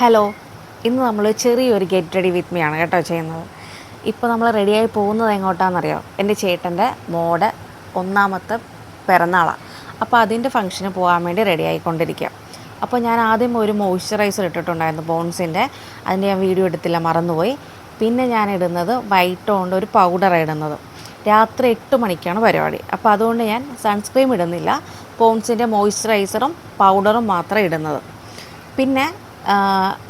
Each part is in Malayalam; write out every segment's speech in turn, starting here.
ഹലോ ഇന്ന് നമ്മൾ ചെറിയൊരു ഗെറ്റ് റെഡി വിത്ത് മീ ആണ് കേട്ടോ ചെയ്യുന്നത്. ഇപ്പോൾ നമ്മൾ റെഡിയായി പോകുന്നത് എങ്ങോട്ടാണെന്നറിയോ എന്റെ ചേട്ടന്റെ മോടെ ഒന്നാമത്തെ പിറന്നാളാണ് അപ്പോൾ അതിന്റെ ഫംഗ്ഷന് പോകാൻ വേണ്ടി റെഡി ആയിക്കൊണ്ടിരിക്കുക അപ്പോൾ ഞാൻ ആദ്യം ഒരു മോയ്സ്ചറൈസർ ഇട്ടിട്ടുണ്ടായിരുന്നു ബോൺസിന്റെ. അതിന്റെ ഞാൻ വീഡിയോ എടുത്തില്ല മറന്നുപോയി. പിന്നെ ഞാൻ ഇടുന്നത് വൈറ്റ് കൊണ്ട് ഒരു പൗഡറാണ് ഇടുന്നത്. രാത്രി എട്ട് മണിക്കാണ് പരിപാടി. അപ്പോൾ അതുകൊണ്ട് ഞാൻ സൺസ്ക്രീം ഇടുന്നില്ല. പോൺസിന്റെ മോയ്സ്ചറൈസറും പൗഡറും മാത്രം ഇടുന്നത്. പിന്നെ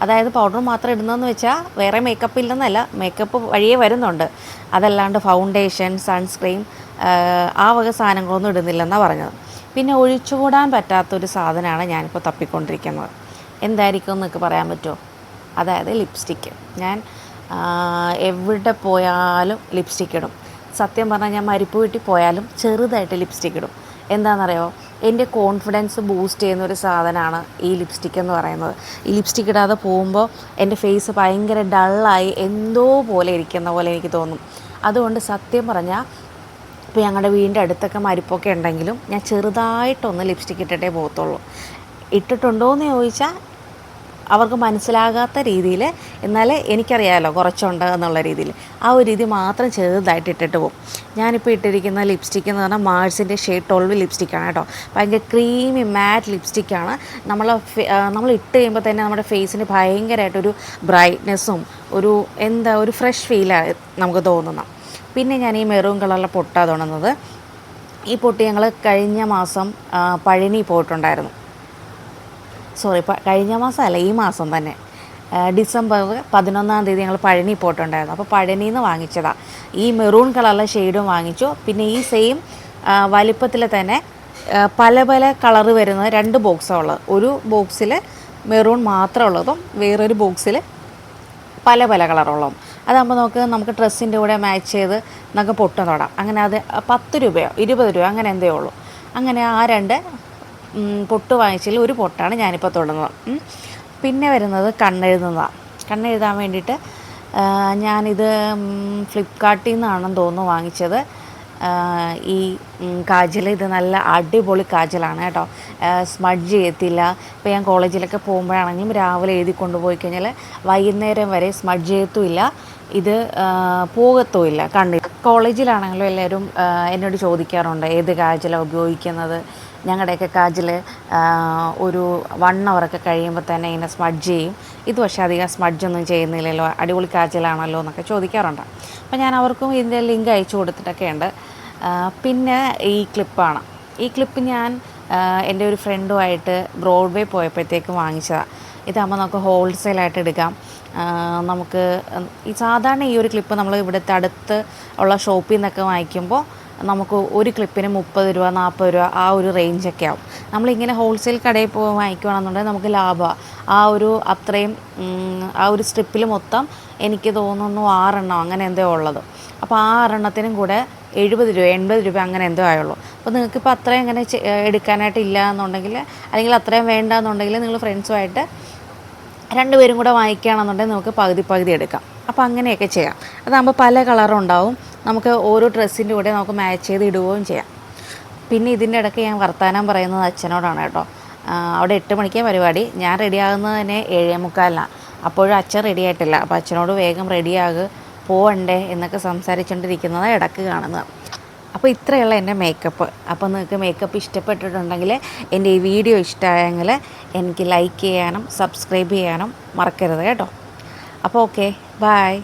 അതായത് പൗഡർ മാത്രം ഇടുന്നതെന്ന് വെച്ചാൽ വേറെ മേക്കപ്പ് ഇല്ലെന്നല്ല മേക്കപ്പ് വഴിയേ വരുന്നുണ്ട്. അതല്ലാണ്ട് ഫൗണ്ടേഷൻ സൺസ്ക്രീൻ ആ വക സാധനങ്ങളൊന്നും ഇടുന്നില്ലെന്നാണ് പറഞ്ഞത്. പിന്നെ ഒഴിച്ചുകൂടാൻ പറ്റാത്തൊരു സാധനമാണ് ഞാനിപ്പോൾ തപ്പിക്കൊണ്ടിരിക്കുന്നത്. എന്തായിരിക്കും എന്നൊക്കെ പറയാൻ പറ്റുമോ? അതായത് ലിപ്സ്റ്റിക്ക് ഞാൻ എവിടെ പോയാലും ലിപ്സ്റ്റിക്ക് ഇടും. സത്യം പറഞ്ഞാൽ ഞാൻ മരിപ്പ് വീട്ടിൽ പോയാലും ചെറുതായിട്ട് ലിപ്സ്റ്റിക്ക് ഇടും. എന്താണെന്നറിയോ എന്റെ കോൺഫിഡൻസ് ബൂസ്റ്റ് ചെയ്യുന്ന ഒരു സാധനമാണ് ഈ ലിപ്സ്റ്റിക് എന്ന് പറയുന്നത്. ഈ ലിപ്സ്റ്റിക് ഇടാതെ പോകുമ്പോൾ എന്റെ ഫേസ് ഭയങ്കര ഡള്ളായി എന്തോ പോലെ ഇരിക്കുന്ന പോലെ എനിക്ക് തോന്നും. അതുകൊണ്ട് സത്യം പറഞ്ഞാൽ ഇപ്പോൾ ഞങ്ങളുടെ വീടിന്റെ അടുത്തൊക്കെ മരിപ്പൊക്കെ ഉണ്ടെങ്കിലും ഞാൻ ചെറുതായിട്ടൊന്ന് ലിപ്സ്റ്റിക് ഇട്ടിട്ടേ പോകത്തുള്ളൂ. ഇട്ടിട്ടുണ്ടോ എന്ന് ചോദിച്ചാൽ അവർക്ക് മനസ്സിലാകാത്ത രീതിയിൽ എന്നാൽ എനിക്കറിയാമല്ലോ കുറച്ചുണ്ട് എന്നുള്ള രീതിയിൽ. ആ ഒരു രീതി മാത്രം ചെറുതായിട്ട് ഇട്ടിട്ട് പോകും. ഞാനിപ്പോൾ ഇട്ടിരിക്കുന്ന ലിപ്സ്റ്റിക് എന്ന് പറഞ്ഞാൽ മാഴ്സിന്റെ ഷെയ്ഡ് ട്വൽവ് ലിപ്സ്റ്റിക്കാണ് കേട്ടോ. ഭയങ്കര ക്രീമി മാറ്റ് ലിപ്സ്റ്റിക്കാണ് നമ്മൾ നമ്മൾ ഇട്ട് കഴിയുമ്പോൾ തന്നെ നമ്മുടെ ഫേസിന് ഭയങ്കരമായിട്ടൊരു ബ്രൈറ്റ്നെസ്സും ഒരു എന്താ ഒരു ഫ്രഷ് ഫീലാണ് നമുക്ക് തോന്നുന്നത്. പിന്നെ ഞാൻ ഈ മെറൂൺ കളറിലെ പൊട്ടാ തുടങ്ങുന്നത് ഈ പൊട്ടി ഞങ്ങൾ കഴിഞ്ഞ മാസം പഴനി പോയിട്ടുണ്ടായിരുന്നു. സോറി കഴിഞ്ഞ മാസം അല്ല ഈ മാസം തന്നെ. ഡിസംബർ പതിനൊന്നാം തീയതി ഞങ്ങൾ പഴനി പോയിട്ടുണ്ടായിരുന്നു. അപ്പോൾ പഴനിയിൽ നിന്ന് വാങ്ങിച്ചതാണ് ഈ മെറൂൺ കളറിലെ ഷെയ്ഡും വാങ്ങിച്ചു. പിന്നെ ഈ സെയിം വലിപ്പത്തിൽ തന്നെ പല പല കളറ് വരുന്ന രണ്ട് ബോക്സാണ് ഉള്ളത്. ഒരു ബോക്സിൽ മെറൂൺ മാത്രം ഉള്ളതും വേറൊരു ബോക്സിൽ പല പല കളറുള്ളതും. അതാകുമ്പോൾ നമുക്ക് നമുക്ക് ഡ്രസ്സിന്റെ കൂടെ മാച്ച് ചെയ്ത് നമുക്ക് പൊട്ടം തൊടാം അങ്ങനെ അത് പത്ത് രൂപയോ ഇരുപത് രൂപയോ അങ്ങനെ എന്തേ ഉള്ളൂ. അങ്ങനെ ആ രണ്ട് പൊട്ട് വാങ്ങിച്ചതിൽ ഒരു പൊട്ടാണ് ഞാനിപ്പോൾ തൊടുന്നത് ഉം. പിന്നെ വരുന്നത് കണ്ണെഴുതുന്നതാണ് കണ്ണെഴുതാൻ വേണ്ടിയിട്ട് ഞാനിത് ഫ്ലിപ്കാർട്ടിൽ നിന്നാണെന്ന് തോന്നുന്നു വാങ്ങിച്ചത്. ഈ കാജൽ ഇത് നല്ല അടിപൊളി കാജലാണ് കേട്ടോ. സ്മഡ്ജ് ചെയ്യത്തില്ല. ഇപ്പോൾ ഞാൻ കോളേജിലൊക്കെ പോകുമ്പോഴാണെങ്കിലും രാവിലെ എഴുതി കൊണ്ടുപോയി കഴിഞ്ഞാൽ വൈകുന്നേരം വരെ സ്മഡ്ജ് ചെയ്യത്തുമില്ല. ഇത് പോകത്തുമില്ല കണ്ണിൽ. കോളേജിലാണെങ്കിലും എല്ലാവരും എന്നോട് ചോദിക്കാറുണ്ട് ഏത് കാജലാണ് ഉപയോഗിക്കുന്നത്? ഞങ്ങളുടെയൊക്കെ കാജിൽ ഒരു വൺ അവറൊക്കെ കഴിയുമ്പോൾ തന്നെ ഇങ്ങനെ സ്മഡ്ജ് ചെയ്യും. ഇത് പക്ഷേ അധികം സ്മഡ്ജൊന്നും ചെയ്യുന്നില്ലല്ലോ. അടിപൊളി കാജിലാണല്ലോ എന്നൊക്കെ ചോദിക്കാറുണ്ട്. അപ്പോൾ ഞാൻ അവർക്കും ഇതിന്റെ ലിങ്ക് അയച്ചു കൊടുത്തിട്ടൊക്കെ ഉണ്ട്. പിന്നെ ഈ ക്ലിപ്പാണ് ഈ ക്ലിപ്പ് ഞാൻ എന്റെ ഒരു ഫ്രണ്ടുമായിട്ട് ബ്രോഡ്വേ പോയപ്പോഴത്തേക്ക് വാങ്ങിച്ചതാണ് ഇതാകുമ്പോൾ നമുക്ക് ഹോൾസെയിലായിട്ട് എടുക്കാം. നമുക്ക് ഈ സാധാരണ ഈ ഒരു ക്ലിപ്പ് നമ്മൾ ഇവിടുത്തെ അടുത്ത് ഉള്ള ഷോപ്പിൽ നിന്നൊക്കെ വാങ്ങിക്കുമ്പോൾ നമുക്ക് ഒരു ക്ലിപ്പിന് മുപ്പത് രൂപ നാൽപ്പത് രൂപ ആ ഒരു റേഞ്ചൊക്കെ ആവും. നമ്മളിങ്ങനെ ഹോൾസെയിൽ കടയിൽ പോയി വാങ്ങിക്കുകയാണെന്നുണ്ടെങ്കിൽ നമുക്ക് ലാഭമാണ് ആ ഒരു അത്രയും ആ ഒരു സ്ട്രിപ്പിൽ മൊത്തം എനിക്ക് തോന്നുന്നു ആറെണ്ണം അങ്ങനെ എന്തോ ഉള്ളത്. അപ്പോൾ ആ ആറെണ്ണത്തിനും കൂടെ എഴുപത് രൂപ എൺപത് രൂപ അങ്ങനെ എന്തോ ആയുള്ളൂ. അപ്പോൾ നിങ്ങൾക്കിപ്പോൾ അത്രയും അങ്ങനെ എടുക്കാനായിട്ടില്ല എന്നുണ്ടെങ്കിൽ അല്ലെങ്കിൽ അത്രയും വേണ്ട എന്നുണ്ടെങ്കിൽ നിങ്ങൾ ഫ്രണ്ട്സുമായിട്ട് രണ്ടുപേരും കൂടെ വാങ്ങിക്കുകയാണെന്നുണ്ടെങ്കിൽ നമുക്ക് പകുതി പകുതി എടുക്കാം. അപ്പോൾ അങ്ങനെയൊക്കെ ചെയ്യാം. അതാകുമ്പോൾ പല കളറും ഉണ്ടാവും. നമുക്ക് ഓരോ ഡ്രസ്സിന്റെ കൂടെ നമുക്ക് മാച്ച് ചെയ്ത് ഇടുകയും ചെയ്യാം. പിന്നെ ഇതിന്റെ ഇടയ്ക്ക് ഞാൻ വർത്തമാനം പറയുന്നത് അച്ഛനോടാണ് കേട്ടോ. അവിടെ എട്ട് മണിക്കാണ് പരിപാടി. ഞാൻ റെഡിയാകുന്നത് തന്നെ ഏഴേ മുക്കാലിനാണ് അപ്പോഴും അച്ഛൻ റെഡി ആയിട്ടില്ല. അപ്പോൾ അച്ഛനോട് വേഗം റെഡിയാകുക പോവണ്ടേ എന്നൊക്കെ സംസാരിച്ചുകൊണ്ടിരിക്കുന്നത് ഇടയ്ക്ക് കാണുന്നത്. അപ്പോൾ ഇത്രയുള്ള എന്റെ മേക്കപ്പ് അപ്പോൾ നിങ്ങൾക്ക് മേക്കപ്പ് ഇഷ്ടപ്പെട്ടിട്ടുണ്ടെങ്കിൽ എന്റെ ഈ വീഡിയോ ഇഷ്ടമായെങ്കിൽ എനിക്ക് ലൈക്ക് ചെയ്യാനും സബ്സ്ക്രൈബ് ചെയ്യാനും മറക്കരുത് കേട്ടോ. അപ്പോൾ ഓക്കെ ബായ്